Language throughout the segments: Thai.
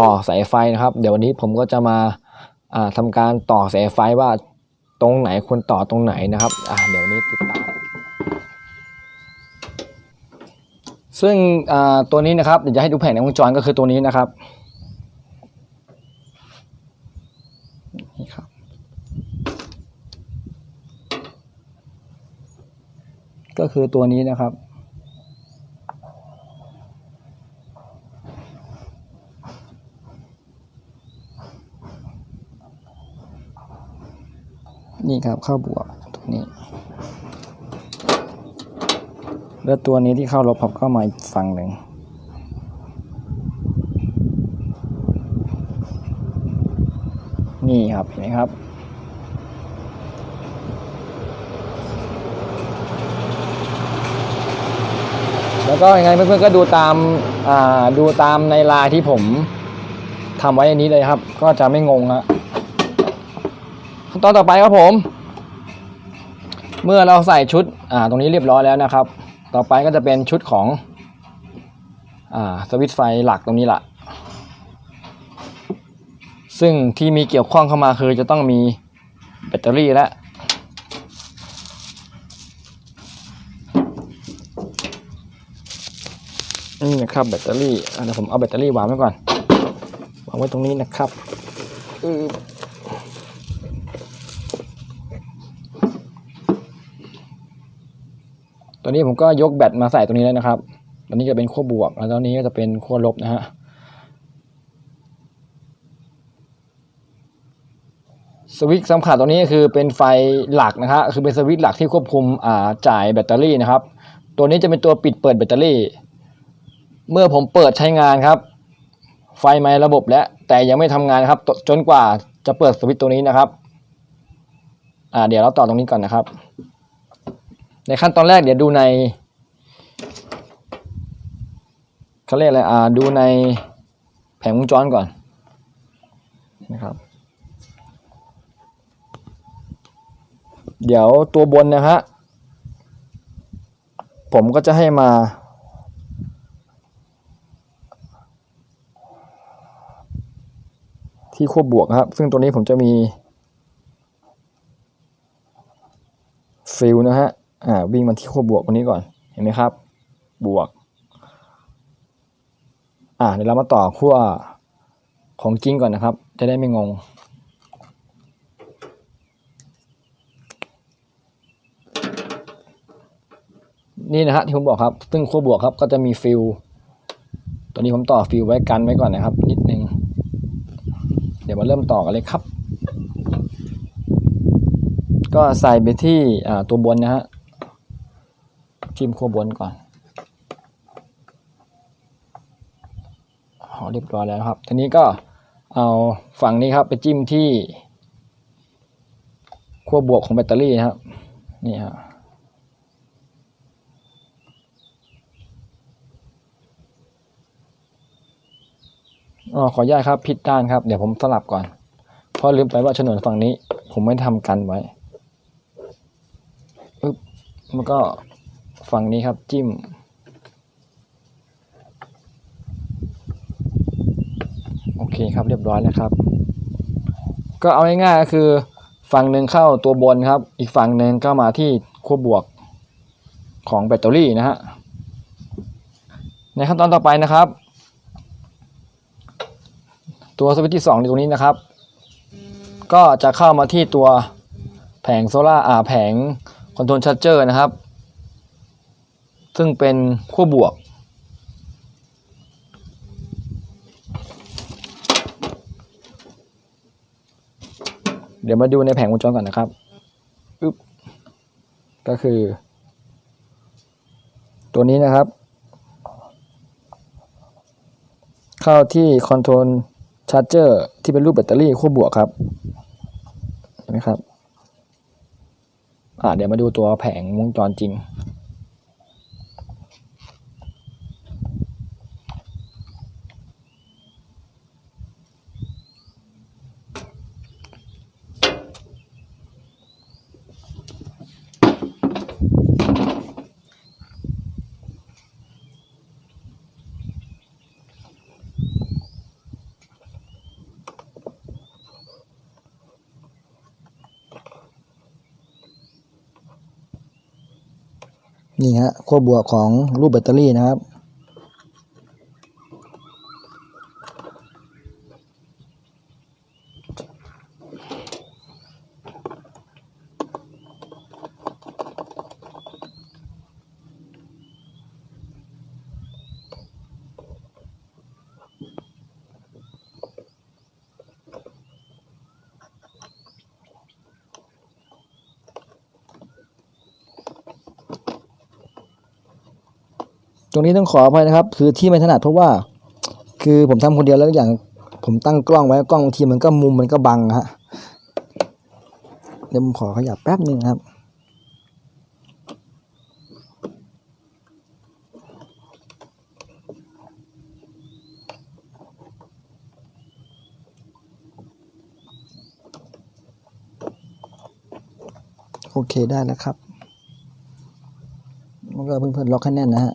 ต่อสายไฟนะครับ เดี๋ยววันนี้ผมก็จะมาอ่าทำการต่อสายไฟว่าตรงไหนควรต่อตรงไหนนะครับเดี๋ยววันนี้ติดตามซึ่งตัวนี้นะครับเดี๋ยวจะให้ดูแผงในวงจรก็คือตัวนี้นะครับนี่ครับก็คือตัวนี้นะครับ นี่ครับเข้าบวกตรงนี้ แล้วตัวนี้ที่เข้าลบผมเข้ามาอีกฝั่งหนึ่งนี่ครับเห็นไหมครับ แล้วก็ยังไงเพื่อนๆก็ดูตามดูตามในลน์ที่ผมทำไว้อันนี้เลยครับ ก็จะไม่งงฮะ ขั้นตอนต่อไปครับผม เมื่อเราใส่ชุดอ่าตรงนี้เรียบร้อยแล้วนะครับ ต่อไปก็จะเป็นชุดของอ่าสวิตช์ไฟหลักตรงนี้ละซึ่งที่มีเกี่ยวข้องเข้ามาคือจะต้องมีแบตเตอรี่และนี่นะครับแบตเตอรี่อะเดี๋ยวผมเอาแบตเตอรี่วางไว้ก่อน วางไว้ตรงนี้นะครับอือ ตอนนี้ผมก็ยกแบตมาใส่ตรงนี้แล้วนะครับ ตอนนี้จะเป็นขั้วบวก แล้วตอนนี้ก็จะเป็นขั้วลบนะฮะ สวิตช์สำคัญตรงนี้คือเป็นไฟหลักนะครับ คือเป็นสวิตช์หลักที่ควบคุมอ่าจ่ายแบตเตอรี่นะครับ ตัวนี้จะเป็นตัวปิดเปิดแบตเตอรี่ เมื่อผมเปิดใช้งานครับ ไฟไหม้ระบบแล้ว แต่ยังไม่ทำงานครับ จนกว่าจะเปิดสวิตช์ตัวนี้นะครับ อ่า เดี๋ยวเราต่อตรงนี้ก่อนนะครับ ในขั้นตอนแรกเดี๋ยวดูในเขาเรียกอะไรอ่าดูในแผงวงจรก่อนนะครับ เดี๋ยวตัวบนนะฮะผมก็จะให้มา ที่ขั้วบบวกครับ ซึ่งตัวนี้ผมจะมีฟิลนะฮะ อ่าวิ่งมาที่ขั้วบวกตรงนี้ก่อนเห็นไหมครับ บวก อ่าเดี๋ยวเรามาต่อขั้วของจริงก่อนนะครับ จะได้ไม่งง นี่นะฮะที่ผมบอกครับ ซึ่งขั้วบวกครับก็จะมีฟิลตัวนี้ผมต่อฟิลไว้กันไว้ก่อนนะครับ นิดนึง เดี๋ยวมาเริ่มต่อกันเลยครับ ก็ใส่ไปที่อ่าตัวบนนะฮะ จิ้มขั้วบนก่อนอ๋อเรียบร้อยแล้วครับ ทีนี้ก็เอาฝั่งนี้ครับไปจิ้มที่ขั้วบวกของแบตเตอรี่นะครับ นี่ฮะอ๋อขออนุญาตครับผิดด้านครับ เดี๋ยวผมสลับก่อน เพราะลืมไปว่าฉนวนฝั่งนี้ ผมไม่ทำกันไว้ปึ๊บแล้วก็ ฝั่งนี้ครับจิ้ม โอเคครับเรียบร้อยแล้วครับ ก็เอาง่ายๆก็คือ ฝั่งหนึ่งเข้าตัวบนครับ อีกฝั่งหนึ่งก็มาที่ขั้วบวกของแบตเตอรี่นะฮะในขั้นตอนต่อไปนะครับ ตัวสวิตช์ที่2ในตรงนี้นะครับ ก็จะเข้ามาที่ตัวแผงโซล่าอ่าแผงคอนโทรลชาร์เจอร์นะครับ ซึ่งเป็นขั้วบวก เดี๋ยวมาดูในแผงวงจรก่อนนะครับอึ๊บก็คือ ตัวนี้นะครับ เข้าที่คอนโทรลชาร์จเจอร์ที่เป็นรูปแบตเตอรี่ขั้วบวกครับ เห็นไหมครับ อ่าเดี๋ยวมาดูตัวแผงวงจรจริง นี่ฮะขั้วบวกของรูปแบตเตอรี่นะครับ ตรงนี้ต้องขออภัยนะครับ คือที่ไม่ถนัดเพราะว่า คือผมทำคนเดียวแล้วอย่างผมตั้งกล้องไว้กล้องบางทีมันก็มุมมันก็บังฮะเดี๋ยวผมขอขยับแป๊บหนึ่งครับโอเคได้แล้วครับ มันก็เพื่อนๆล็อกให้แน่นนะฮะ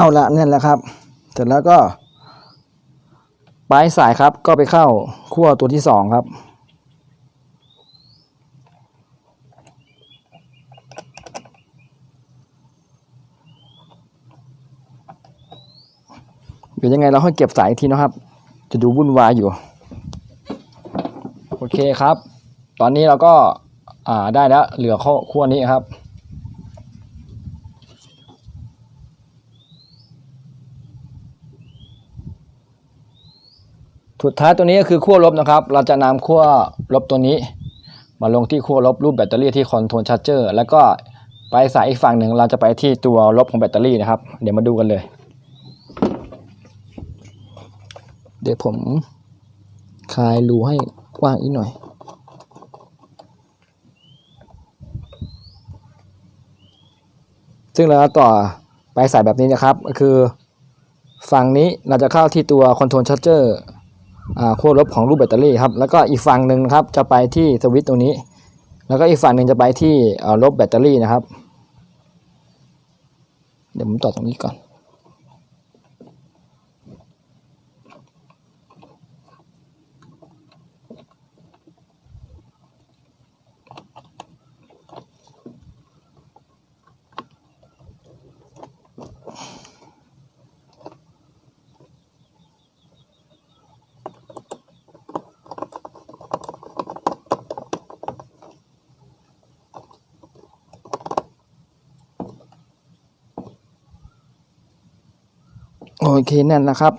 เอาละนั่นแหละครับ เสร็จแล้วก็ ปลายสายครับ ก็ไปเข้าขั้วตัวที่สองครับ เดี๋ยวยังไงเราค่อยเก็บสายอีกทีนะครับ จะดูวุ่นวายอยู่ โอเคครับ ตอนนี้เราก็อ่าได้แล้วเหลือข้อขั้วนี้ครับ สุดท้ายตัวนี้ก็คือขั้วลบนะครับ เราจะนำขั้วลบตัวนี้ มาลงที่ขั้วลบรูปแบตเตอรี่ที่คอนโทรลชาร์จเจอร์แล้วก็ไปสายอีกฝั่งหนึ่งเราจะไปที่ตัวลบของแบตเตอรี่นะครับ เดี๋ยวมาดูกันเลย เดี๋ยวผมคลายรูให้กว้างอีกหน่อย ซึ่งเราต่อไปสายแบบนี้นะครับ ก็คือฝั่งนี้เราจะเข้าที่ตัวคอนโทรลชาร์จเจอร์ ขั้วลบของรูปแบตเตอรี่ครับแล้วก็อีกฝั่งหนึ่งนะครับจะไปที่สวิตช์ตรงนี้ แล้วก็อีกฝั่งหนึ่งจะไปที่ลบแบตเตอรี่นะครับ เดี๋ยวผมต่อตรงนี้ก่อน อเคแน่นแล้วครับ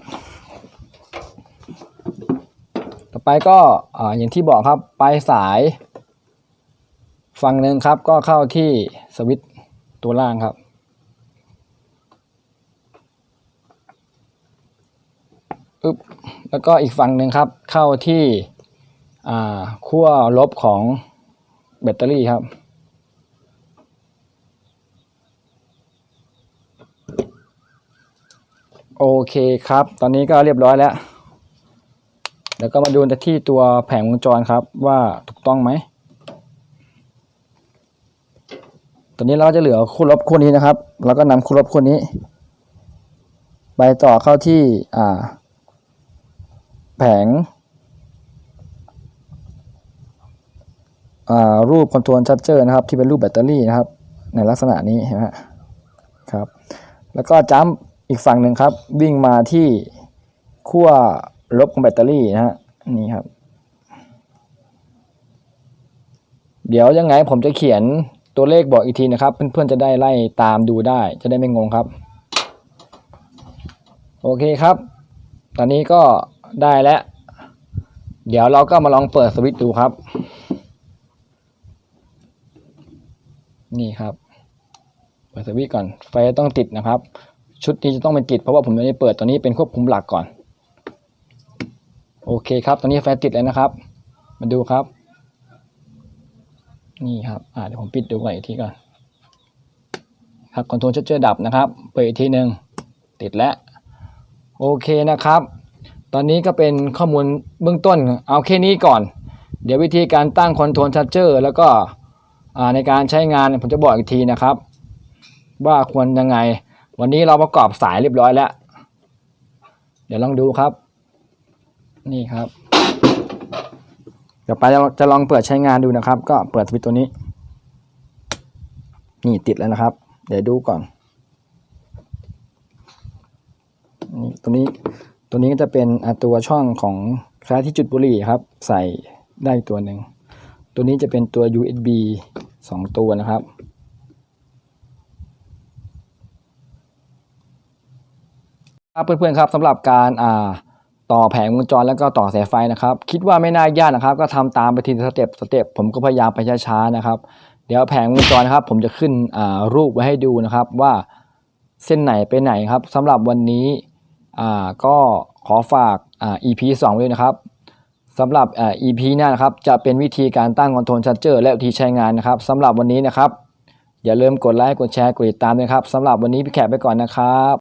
ต่อไปก็ออย่างที่บอกครับปลายสายฝั่งหนึ่งครับก็เข้าที่สวิตตัวล่างครับ อึ๊บ แล้วก็อีกฝั่งหนึ่งครับเข้าที่ขั้วลบของแบตเตอรี่ครับ โอเคครับ ตอนนี้ก็เรียบร้อยแล้วเดี๋ยวก็มาดูที่ตัวแผงวงจรครับ ว่าถูกต้องไหม ตอนนี้เราจะเหลือคู่ลบคู่นี้นะครับ แล้วก็นำคู่ลบคู่นี้ ไปต่อเข้าที่อ่า แผงรูปคอนโทรลชัดเจอร์นะครับ ที่เป็นรูปแบตเตอรี่นะครับ ในลักษณะนี้เห็นไหมครับ แล้วก็จัมป์ อีกฝั่งหนึ่งครับ วิ่งมาที่ขั้วลบของแบตเตอรี่นะฮะนี่ครับ เดี๋ยวยังไงผมจะเขียนตัวเลขบอกอีกทีนะครับ เพื่อนๆจะได้ไล่ตามดูได้ จะได้ไม่งงครับ โอเคครับ ตอนนี้ก็ได้แล้ว เดี๋ยวเราก็มาลองเปิดสวิตช์ดูครับ นี่ครับ เปิดสวิตช์ก่อนไฟต้องติดนะครับ ชุดนี้จะต้องเป็นติดเพราะว่าผมยังไม่ได้เปิดตัวนี้เป็นควบคุมหลักก่อน โอเคครับ ตอนนี้ไฟติดแล้วนะครับ มาดูครับ นี่ครับอ่าเดี๋ยวผมปิดดูก่อนอีกทีก่อนครับคอนโทรลชัดเจอร์ดับนะครับ เปิดอีกทีหนึ่งติดแล้ว โอเคนะครับ ตอนนี้ก็เป็นข้อมูลเบื้องต้นเอาแค่นี้ก่อน เดี๋ยววิธีการตั้งคอนโทรลชัดเจอร์แล้วก็ในการใช้งานผมจะบอกอีกทีนะครับ ว่าควรยังไง วันนี้เราประกอบสายเรียบร้อยแล้ว เดี๋ยวลองดูครับ นี่ครับ เดี๋ยวไปจะลองเปิดใช้งานดูนะครับ ก็เปิดสวิตตัวนี้ นี่ติดแล้วนะครับ เดี๋ยวดูก่อนนี่ตัวนี้ตัวนี้ก็จะเป็นตัวช่องของคล้ายที่จุดบุหรี่ครับ ใส่ได้ตัวหนึ่ง ตัวนี้จะเป็นตัว USB สองตัวนะครับ ครับเพื่อนๆครับสำหรับการอ่าต่อแผงวงจรแล้วก็ต่อสายไฟนะครับ คิดว่าไม่น่ายากนะครับ ก็ทำตามไปทีสเต็ปสเต็ปผมก็พยายามไปช้าๆนะครับ เดี๋ยวแผงวงจรนะครับ ผมจะขึ้นอ่ารูปไว้ให้ดูนะครับว่าเส้นไหนไปไหนครับสำหรับวันนี้อ่าก็ขอฝากอ่า EP 2 ด้วยนะครับสำหรับอ่า EP หน้านะครับ จะเป็นวิธีการตั้งคอนโทรลชั r เจอร์และวิธีใช้งานนะครับสำหรับวันนี้นะครับ อย่าลืมกดไลค์กดแชร์กดติดตามด้วยครับสำหรับวันนี้พี่แขกไปก่อนนะครับ